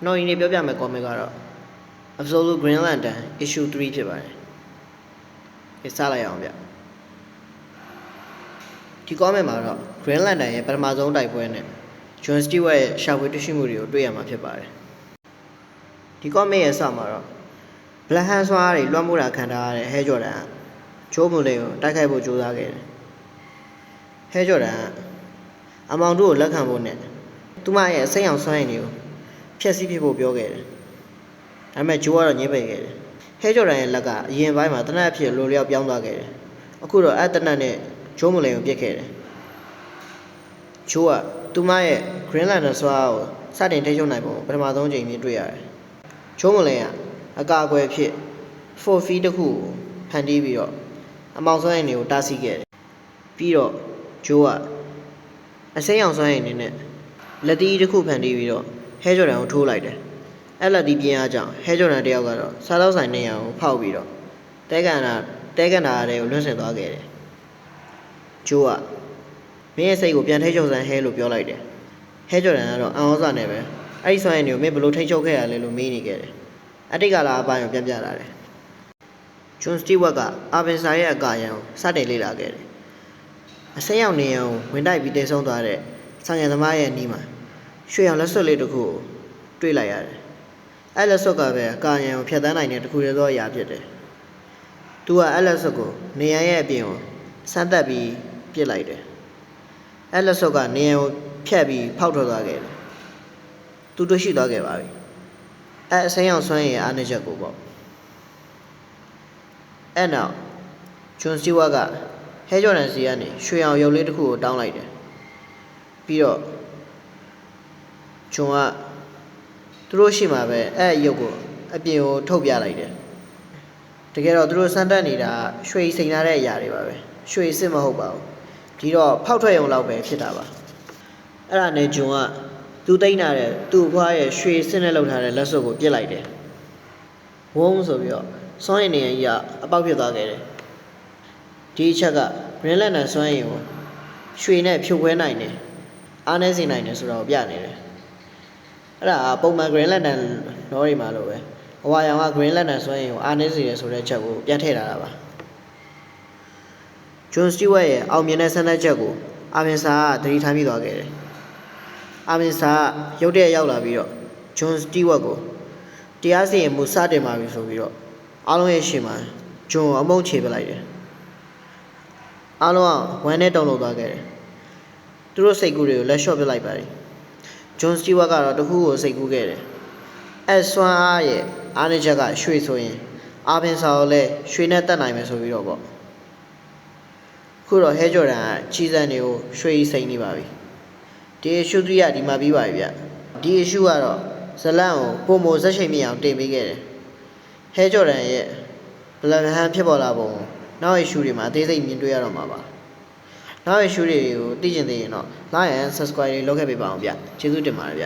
ကျွန်တော်ဒီနေ့ပြောပြမယ့် comic ကတော့ Absolute Green Lantern issue 3ဖြစ်ပါတယ်။ဒီစလိုက်အောင်ဗျ။ဒီ comic မှာတော့ Green Lantern ရဲ့ပထမဆုံးတိုက်ပွဲနဲ့ John Stewart ရဲ့ရှာဖွေတွေ့ရှိမှုတွေကိုတွေ့ရမှာဖြစ်ပါတယ်။ဒီ comic ရဲ့အစမှာတော့ Black Hand ဆွားတွေလွှမ်းမိုးတာခံထားရတဲ့ Hell Jordan ကချိုးမူလေးကိုတိုက်ခိုက်ဖို့ကြိုးစားခဲ့တယ်။ Hell Jordan ကအမောင်တို့ကိုလက်ခံဖို့နဲ့သူမရဲ့အစိမ်းအောင်စွမ်းရည်တွေကို ဖျက်ဆီးပြဖို့ပြောခဲ့တယ်။ဒါပေမဲ့ဂျိုးကတော့ညှိပယ်ခဲ့တယ်။ဟဲဂျော်ဒန်ရဲ့လက်ကအရင်ပိုင်းမှာတနက်အဖြစ်လိုလျောက်ပြောင်းသွားခဲ့တယ်။အခုတော့အဲ့တနက်နဲ့ဂျိုးမလိန်ကိုပြစ်ခဲ့တယ်။ဂျိုးကသူမရဲ့ Green Lantern ဆွားကိုစတင်ထိချုံနိုင်ပုံကိုပထမဆုံးချိန်မြင်တွေ့ရတယ်။ဂျိုးမလိန်ကအကာအကွယ်ဖြစ်4 feet တစ်ခုကိုဖန်တီးပြီးတော့အမောင်စွမ်းရည်တွေကိုတားဆီးခဲ့တယ်။ပြီးတော့ဂျိုးကအစိမ်းအောင်စွမ်းရည်နေနဲ့လက်တီးတစ်ခုဖန်တီးပြီးတော့ ဟဲဂျော်ဒန်ကိုထိုးလိုက်တယ်။အဲ့လက်တီးပြင်းအားကြောင့်ဟဲဂျော်ဒန်တယောက်ကတော့စားတော့ဆိုင်နေရအောင်ဖောက်ပြီးတော့တဲကန်တာတဲကန်တာတွေကိုလွှတ်ဆင်သွားခဲ့တယ်။ဂျိုးကမင်းရဲ့စိတ်ကိုပြန်ထိချုပ်ဆန်းဟဲလို့ပြောလိုက်တယ်။ဟဲဂျော်ဒန်ကတော့အံဩစာနဲ့ပဲအဲ့ဒီစွမ်းရည်တွေကိုမင်းဘယ်လိုထိချုပ်ခဲ့ရလဲလို့မေးနေခဲ့တယ်။အတိတ်ကလာအပိုင်းကိုပြန်ပြလာတယ်။ဂျွန်စတီဝက်ကအာဗင်ဆာရဲ့အကာအရန်ကိုစတင်လေ့လာခဲ့တယ်။အစိမ်းရောင်နေအောင်ဝင်တိုက်ပြီးတည်ဆုံသွားတဲ့ဆောင်ရံသမားရဲ့နီးမှာ ရွှေရောင်လက်စွပ်လေးတစ်ခုကိုတွေ့လိုက်ရတယ်။အဲ့လက်စွပ်ကပဲအကာရန်ကိုဖျက်ဆီးနိုင်တဲ့တစ်ခုတည်းသောအရာဖြစ်တယ်။သူကအဲ့လက်စွပ်ကိုနေရန်ရဲ့အပြင်ကိုဆန်းသက်ပြီးပြစ်လိုက်တယ်။အဲ့လက်စွပ်ကနေရန်ကိုဖျက်ပြီးဖောက်ထွက်သွားခဲ့တယ်။သူတို့ရှိသွားခဲ့ပါပြီ။အဲ့အစိမ်းရောင်ဆွမ်းရည်ရဲ့အားနည်းချက်ကိုပေါ့။အဲ့နောက်ဂျွန်စီဝါကဟဲဂျော်ဒန်စီကနေရွှေရောင်ရုပ်လေးတစ်ခုကိုတောင်းလိုက်တယ်။ပြီးတော့ ဂျွန်ကသူတို့ရှိမှပဲအဲ့အရုပ်ကိုအပြင်ကိုထုတ်ပြလိုက်တယ်တကယ်တော့သူတို့စမ်းတက်နေတာရွှေစိန်ထားတဲ့အရာတွေပါပဲရွှေစစ်မဟုတ်ပါဘူးဒီတော့ဖောက်ထွက်ရုံလောက်ပဲဖြစ်တာပါအဲ့ဒါနဲ့ဂျွန်ကသူတိတ်နာတဲ့သူ့ဘွားရဲ့ရွှေစစ်နဲ့လှုပ်ထားတဲ့လက်စွပ်ကိုပြစ်လိုက်တယ်ဝုန်းဆိုပြီးတော့စွမ်းရည်နေရင်ကြီးကအပေါက်ဖြစ်သွားခဲ့တယ်ဒီအချက်ကရင်းလက်နဲ့စွမ်းရည်ကိုရွှေနဲ့ဖြုတ်ခွဲနိုင်တယ်အားနည်းစေနိုင်တယ်ဆိုတော့ပြနေတယ် အဲ့ဒါကပုံမှန် green lantern လောတွေမှာလို့ပဲအဝါရောင်က green lantern ဆွဲရင်ကိုအားနည်းစေတယ်ဆိုတဲ့ချက်ကိုပြန်ထည့်ထားတာပါ John Stewart ရဲ့အောင်မြင်တဲ့ဆန္ဒချက်ကိုအာမင်ဆာကသတိထားမိသွားခဲ့တယ်အာမင်ဆာကရုတ်တရက်ရောက်လာပြီးတော့ John Stewart ကိုတရားစီရင်မှုစတင်ပါပြီဆိုပြီးတော့အားလုံးရဲ့ရှေ့မှာ John ကိုအမုန်းချေပလိုက်တယ်အားလုံးကဝမ်းနဲ့တုန်လှုပ်သွားခဲ့တယ်သူတို့စိတ်ကူးတွေကိုလက်လျှော့ပစ်လိုက်ပါတယ် ဂျွန်စတီဝါကတော့တခုကိုစိတ်ကူးခဲ့တယ်။အဲဆွမ်းအားရဲ့အားနည်းချက်ကရွှေဆိုရင်အာပင်စာကိုလည်းရွှေနဲ့တက်နိုင်မယ်ဆိုပြီးတော့ပေါ့။ခုတော့ဟဲဂျော်ဒန်ကချီစံတွေကိုရွှေစိမ့်နေပါပြီ။ဒီအရှု3ကဒီမှာပြီးပါပြီဗျ။ဒီအရှုကတော့ဇလန်ကိုပုံမိုဇက်ရှိန်မြအောင်တင်ပေးခဲ့တယ်။ဟဲဂျော်ဒန်ရဲ့ဘလန်ဟန်ဖြစ်ပေါ်လာပုံကိုနောက်အရှုတွေမှာအသေးစိတ်မြင်တွေ့ရတော့မှာပါ။ နောက်ရရှိတွေကိုသိကျင်သေးရင်တော့ like and subscribe တွေလုပ်ခဲ့ပေးပါအောင်ဗျကျေးဇူးတင်ပါတယ်ဗျ